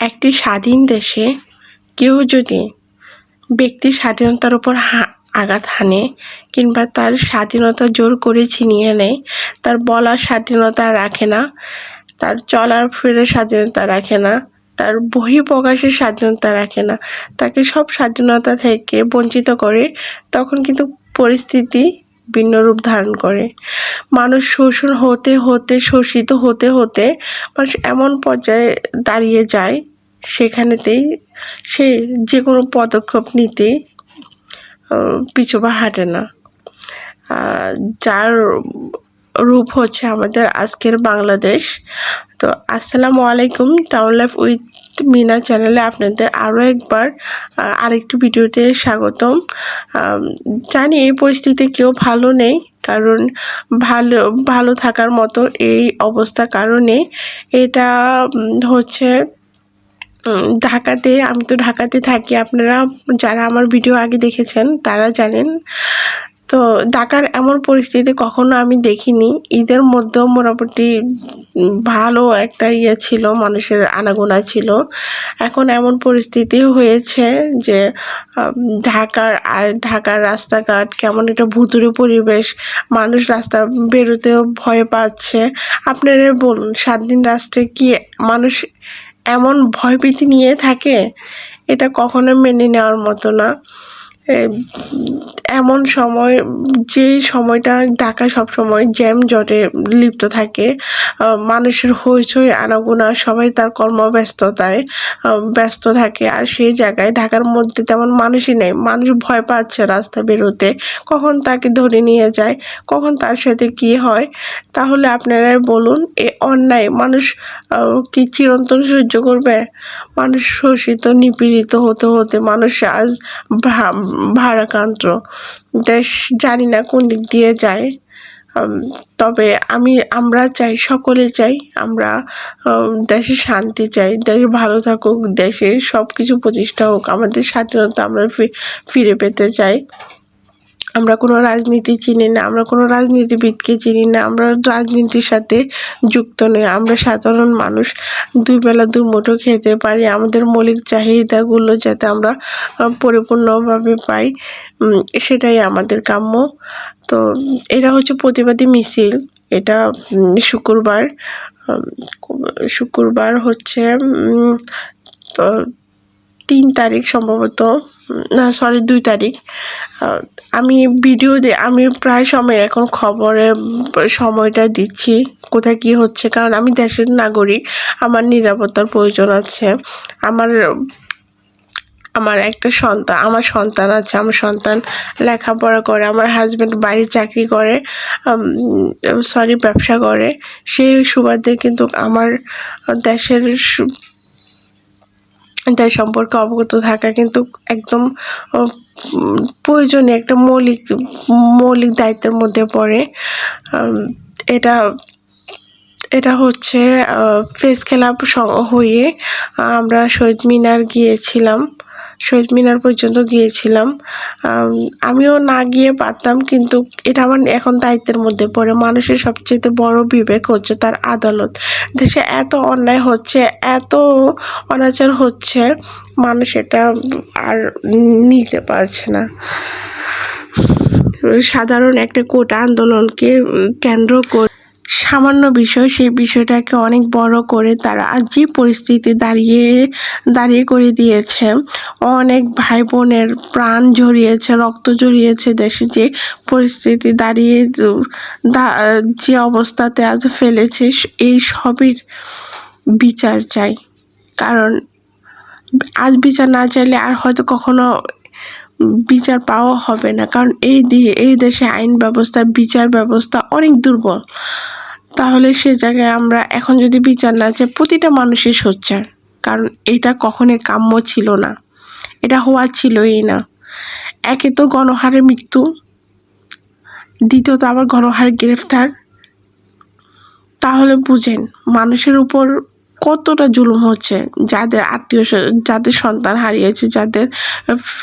একটি স্বাধীন দেশে কেউ যদি ব্যক্তির স্বাধীনতার উপর হা- আঘাত হানে কিংবা তার স্বাধীনতা জোর করে ছিনিয়ে নেয়, তার বলার স্বাধীনতা রাখে না, তার চলার ফিরে স্বাধীনতা রাখে না, তার বহিঃপ্রকাশের স্বাধীনতা রাখে না, তাকে সব স্বাধীনতা থেকে বঞ্চিত করে, তখন কিন্তু পরিস্থিতি ভিন্ন রূপ ধারণ করে। মানুষ শোষণ হতে হতে, শোষিত হতে হতে মানুষ এমন পর্যায়ে দাঁড়িয়ে যায় সেখানেতেই সে যে কোনো পদক্ষেপ নিতে পিছু পা হাঁটে না। যার রূপ হচ্ছে আমাদের আজকের বাংলাদেশ। তো আসসালামু আলাইকুম টাউন লাইফ উইথ মিনা চ্যানেলে আপনাদের আরও একবার আরেকটি ভিডিওতে স্বাগতম। জানি এই পরিস্থিতিতে কেউ ভালো নেই, কারণ ভালো ভালো থাকার মতো এই অবস্থা কারণে। এটা হচ্ছে ঢাকাতে, আমি তো ঢাকাতে থাকি। আপনারা যারা আমার ভিডিও আগে দেখেছেন, তারা জানেন। তো ঢাকার এমন পরিস্থিতি কখনো আমি দেখিনি। ঈদের মধ্যেও মোটামুটি ভালো একটা ইয়ে ছিল, মানুষের আনাগোনা ছিল। এখন এমন পরিস্থিতি হয়েছে যে ঢাকার আর ঢাকার রাস্তাঘাট কেমন একটা ভুতুরে পরিবেশ, মানুষ রাস্তা বেরোতেও ভয় পাচ্ছে। আপনারা বলুন, সাত দিন রাষ্ট্রে কি মানুষ এমন ভয়ভীতি নিয়ে থাকে এটা কখনো মেনে নেওয়ার মতো না। এমন সময়, যে সময়টা ঢাকা সবসময় জ্যাম জটে লিপ্ত থাকে মানুষের হইচই, আনাগোনা, সবাই তার কর্মব্যস্ততায় ব্যস্ত থাকে। আর সেই জায়গায় ঢাকার মধ্যে তেমন মানুষই নেই। মানুষ ভয় পাচ্ছে রাস্তা বেরোতে। কখন তাকে ধরে নিয়ে যায়? কখন তার সাথে কি হয়? তাহলে আপনারাই বলুন, এ অন্যায় মানুষ কি চিরন্তন সহ্য করবে? মানুষ শোষিত, নিপীড়িত হতে হতে মানুষ আজ ভারাক্রান্ত। দেশ জানি না কোন দিক দিয়ে যায়। তবে আমি, আমরা চাই, সকলে চাই, আমরা দেশে শান্তি চাই, দেশ ভালো থাকুক, দেশে সব কিছু প্রতিষ্ঠা হোক, আমাদের স্বাধীনতা আমরা ফিরে পেতে চাই। আমরা কোনো রাজনীতি চিনি না, আমরা কোনো রাজনীতিবিদকে চিনি না, আমরা রাজনীতির সাথে যুক্ত নই, আমরা সাধারণ মানুষ, দুই বেলা দুই মুঠো খেতে পারি, আমাদের মৌলিক চাহিদাগুলো যাতে আমরা পরিপূর্ণভাবে পাই সেটাই আমাদের কাম্য। তো এটা হচ্ছে প্রতিবাদী মিছিল, এটা শুক্রবার শুক্রবার হচ্ছে তিন তারিখ সম্ভবত, না সরি দুই তারিখ। আমি ভিডিও দে, আমি প্রায় সময় এখন খবরে, সময়টা দিচ্ছি, কোথায় কি হচ্ছে, কারণ আমি দেশের নাগরিক, আমার নিরাপত্তার প্রয়োজন আছে। আমার আমার একটা সন্তান, আমার সন্তান আছে, আমার সন্তান লেখাপড়া করে, আমার হাজব্যান্ড বাইরে চাকরি করে সরি ব্যবসা করে। সেই সুবাদে কিন্তু আমার দেশের দেশ সম্পর্কে অবগত থাকা কিন্তু একদম প্রয়োজনীয় একটা মৌলিক মৌলিক দায়িত্বের মধ্যে পড়ে। এটা এটা হচ্ছে প্রেস ক্লাব হয়ে আমরা শহীদ মিনার গিয়েছিলাম। শহীদ মিনার পর্যন্ত গিয়েছিলাম। আমিও না গিয়ে পারতাম, কিন্তু এটা আমার এখন দায়িত্বের মধ্যে পড়ে। মানুষের সবচেয়ে বড় বিবেক হচ্ছে তার আদালত। দেশে এত অন্যায় হচ্ছে, এত অনাচার হচ্ছে, মানুষ এটা আর নিতে পারছে না। সাধারণ একটা কোটা আন্দোলনকে কেন্দ্র করে সামান্য বিষয়, সেই বিষয়টাকে অনেক বড় করে তারা যে পরিস্থিতি দাঁড়িয়ে দাঁড়িয়ে করে দিয়েছে। অনেক ভাই বোনের প্রাণ ঝরিয়েছে রক্ত ঝরিয়েছে দেশে যে পরিস্থিতি দাঁড়িয়ে যে অবস্থাতে আজ ফেলেছে, এই সবের বিচার চাই। কারণ আজ বিচার না চাইলে আর হয়তো কখনো বিচার পাওয়া হবে না। কারণ এই এই দেশে আইন ব্যবস্থা, বিচার ব্যবস্থা অনেক দুর্বল। তাহলে সে জায়গায় আমরা এখন যদি বিচার না যে প্রতিটা মানুষের সোচ্চার। কারণ এটা কখনোই কাম্য ছিল না। এটা হওয়া ছিলই না। একে তো গণহারে মৃত্যু, দ্বিতীয়ত আবার গণহারে গ্রেফতার। তাহলে বুঝেন, মানুষের উপর কতটা জুলুম হচ্ছে যাদের আত্মীয় যাদের সন্তান হারিয়েছে, যাদের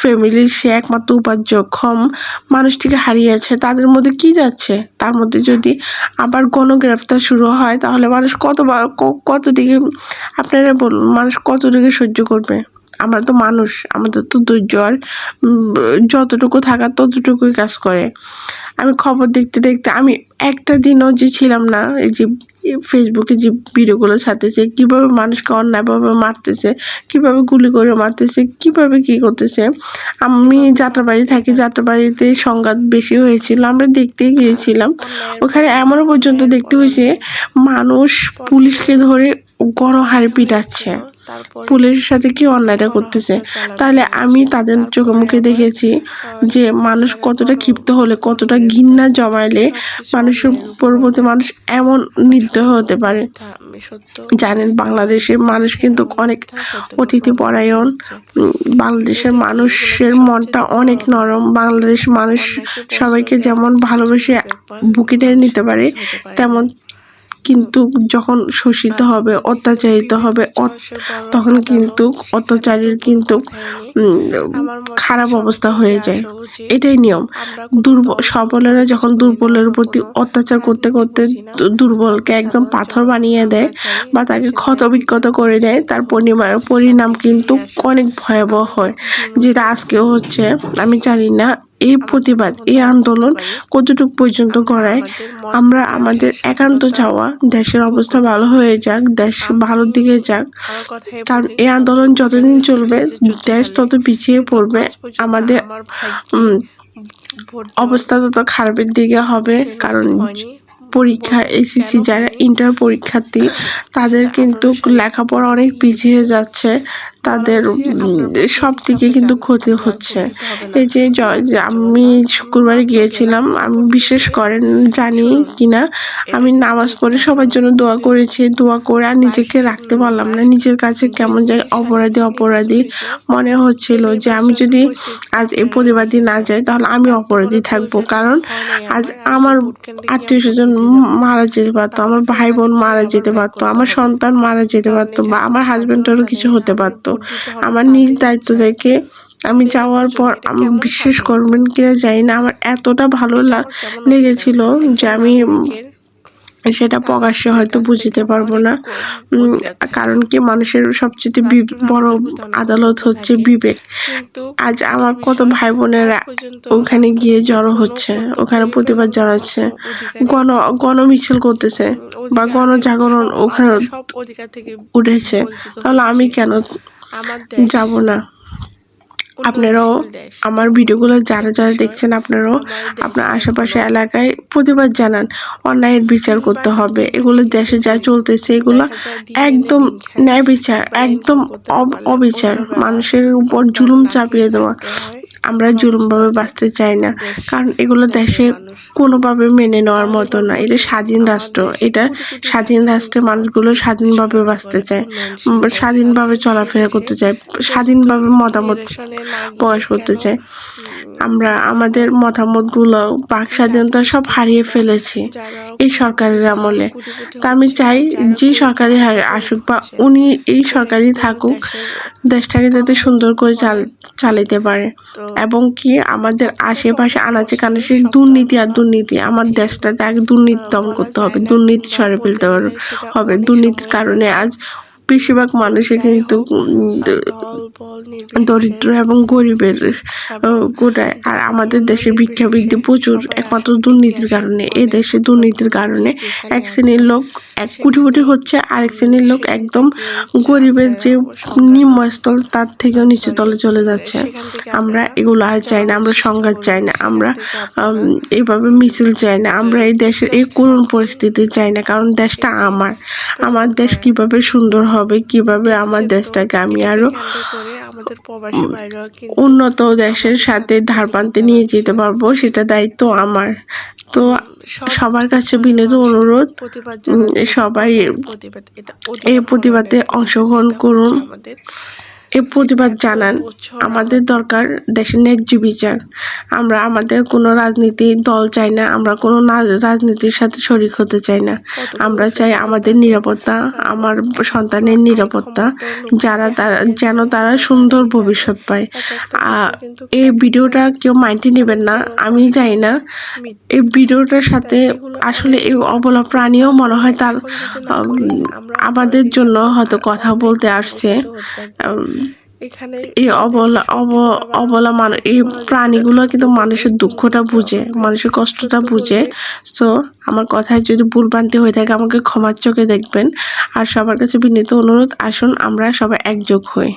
ফ্যামিলির সে একমাত্র উপার্জক্ষম মানুষটিকে হারিয়েছে, তাদের মধ্যে কি যাচ্ছে? তার মধ্যে যদি আবার গণগ্রেফতার শুরু হয়, তাহলে মানুষ কত কত দিকে আপনারা বলুন, মানুষ কত দিকে সহ্য করবে? আমরা তো মানুষ, আমাদের তো ধৈর্য যতটুকু থাকার ততটুকুই কাজ করে। আমি খবর দেখতে দেখতে আমি একটা দিনও যে ছিলাম না, এই যে ফেসবুকে যে ভিডিওগুলো ছাড়তেছে, কীভাবে মানুষকে অন্যায়ভাবে মারতেছে, কীভাবে গুলি করে মারতেছে, কীভাবে কি করতেছে, আমি যাত্রাবাড়ি থাকি, যাত্রাবাড়িতে সংঘাত বেশি হয়েছিল, আমরা দেখতে গিয়েছিলাম। ওখানে এমনও পর্যন্ত দেখতে হয়েছে, মানুষ পুলিশকে ধরে গণহারে পিটাচ্ছে। পুলিশের সাথে কি অন্যায়টা করতেছে? তাহলে আমি তাদের চোখে মুখে দেখেছি যে মানুষ কতটা ক্ষিপ্ত হলে কতটা ঘৃণা জমাইলে মানুষের পরবর্তী মানুষ এমন নির্দয় হতে পারে। জানেন বাংলাদেশের মানুষ কিন্তু অনেক অতিথি পরায়ণ। বাংলাদেশের মানুষের মনটা অনেক নরম। বাংলাদেশ মানুষ সবাইকে যেমন ভালোবেসে বুকে টেনে নিতে পারে। তেমন কিন্তু যখন শোষিত হবে, অত্যাচারিত হবে তখন কিন্তু অত্যাচারীর কিন্তু খারাপ অবস্থা হয়ে যায়। এটাই নিয়ম। দুর্বল সবলেরা যখন দুর্বলের প্রতি অত্যাচার করতে করতে দুর্বলকে একদম পাথর বানিয়ে দেয় বা তাকে ক্ষত বিক্ষত করে দেয়, তার পরিমাণ পরিণাম কিন্তু অনেক ভয়াবহ হয়। যেটা আজকেও হচ্ছে, আমি জানি না এই প্রতিবাদ, এই আন্দোলন কতটুকু পর্যন্ত গড়ায়, আমরা আমাদের একান্ত চাওয়া দেশের অবস্থা ভালো হয়ে যাক, দেশ ভালোর দিকে যাক। কারণ এই আন্দোলন যতদিন চলবে, দেশ তত পিছিয়ে পড়বে। আমাদের অবস্থা তত খারাপের দিকে হবে। কারণ পরীক্ষা, এসএসসি যারা, ইন্টার পরীক্ষার্থী, তাদের কিন্তু লেখাপড়া অনেক পিছিয়ে যাচ্ছে। তাদের সব দিকে কিন্তু ক্ষতি হচ্ছে। এই যে আমি শুক্রবারে গিয়েছিলাম আমি বিশেষ করেন জানি কিনা আমি নামাজ পড়ে সবার জন্য দোয়া করেছি দোয়া করে আর নিজেকে রাখতে পারলাম না। নিজের কাছে কেমন জানি অপরাধী অপরাধী মনে হচ্ছিল যে আমি যদি আজ এই প্রতিবাদী না যাই তাহলে আমি অপরাধী থাকব। কারণ আজ আমার আত্মীয় স্বজন মারা যেতে পারতো আমার ভাই বোন মারা যেতে পারতো আমার সন্তান মারা যেতে পারতো বা আমার হাজব্যান্ডেরও কিছু হতে পারতো। আমার নিজ দায়িত্ব থেকে আমি যাওয়ার পর আমি বিশ্বাস করবেন কিনা জানি না আমার এতটা ভালো লেগেছিল যে আমি সেটা প্রকাশ্যে হয়তো বুঝতে পারব না। কারণ কি মানুষের সবচেয়ে বড় আদালত হচ্ছে বিবেক। আজ আমার কত ভাই বোনেরা ওখানে গিয়ে জড়ো হচ্ছে ওখানে প্রতিবাদ জানাচ্ছে গণ গণ মিছিল করতেছে বা গণজাগরণ ওখানে সব থেকে উঠেছে। তাহলে আমি কেন যাব না। আপনারাও আমার ভিডিওগুলো যারা যারা দেখছেন আপনারাও আপনার আশেপাশে এলাকায় প্রতিবাদ জানান। অন্যায়ের বিচার করতে হবে। এগুলো দেশে যা চলতেছে এগুলো একদম ন্যায় বিচার একদম অব- অবিচার। মানুষের উপর জুলুম চাপিয়ে দেওয়া। আমরা জুলুমভাবে বাঁচতে চাই না। কারণ এগুলো দেশে কোনোভাবে মেনে নেওয়ার মতো না। এটা স্বাধীন রাষ্ট্র। এটা স্বাধীন রাষ্ট্রে মানুষগুলো স্বাধীনভাবে বাঁচতে চায় স্বাধীনভাবে চলাফেরা করতে চায়, স্বাধীনভাবে মতামত প্রকাশ করতে চায়। আমরা, আমাদের মতামতগুলো বাক স্বাধীনতা সব হারিয়ে ফেলেছি এই সরকারের আমলে। তা আমি চাই যে সরকারি আসুক বা উনি এই সরকারই থাকুক, দেশটাকে যাতে সুন্দর করে চাল চালাইতে পারে। এবং কি আমাদের আশেপাশে আনাচে কানাচে দুর্নীতি আর দুর্নীতি। আমার দেশটাতে আগে দুর্নীতি দমন করতে হবে দুর্নীতি সরে ফেলতে পারো- হবে। দুর্নীতির কারণে আজ বেশিরভাগ মানুষের কিন্তু দরিদ্র এবং গরিবের গোটায়। আর আমাদের দেশে ভিক্ষা বৃদ্ধি প্রচুর একমাত্র দুর্নীতির কারণে। এ দেশে দুর্নীতির কারণে এক শ্রেণির লোক এক কোটি কোটি হচ্ছে আরেক শ্রেণির লোক একদম গরিবের যে নিম্নস্থল তার থেকেও নিচু তলে চলে যাচ্ছে। আমরা এগুলো আর চাই না আমরা সংঘাত চাই না আমরা উম, এইভাবে মিছিল চাই না। আমরা এই দেশের এই করুণ পরিস্থিতি চাই না কারণ দেশটা আমার। আমার দেশ কীভাবে সুন্দর হবে কীভাবে আমার দেশটাকে আমি আরও আমাদের প্রবাসী ভাইরাও উন্নত দেশের সাথে ধার পানতে নিয়ে যেতে পারব সেটা দায়িত্ব আমার। তো সবার কাছে বিনীত অনুরোধ প্রতিবাদ সবাই প্রতিবাদ এটা এই প্রতিবাদে অংশগ্রহণ করুন। করুন এই প্রতিবাদ জানান। আমাদের দরকার দেশের ন্যায্য বিচার। আমরা আমাদের কোনো রাজনীতি দল চাই না আমরা কোনো না- রাজনীতির সাথে শরিক হতে চাই না। আমরা চাই আমাদের নিরাপত্তা আমার সন্তানের নিরাপত্তা যারা তারা যেন তারা সুন্দর ভবিষ্যৎ পায়। এই ভিডিওটা কেউ মাইন্ডে নেবেন না আমি জানি না। এই ভিডিওটার সাথে আসলে এই অবলা প্রাণীও মনে হয় তার আমাদের জন্য হয়তো কথা বলতে আসছে। এখানে এই অবলা অব অবলা মানুষ এই প্রাণীগুলো কিন্তু মানুষের দুঃখটা বুঝে মানুষের কষ্টটা বুঝে। সো আমার কথায় যদি ভুলভ্রান্তি হয়ে থাকে আমাকে ক্ষমার চোখে দেখবেন। আর সবার কাছে বিনীত অনুরোধ আসুন আমরা সবাই একযোগ হই।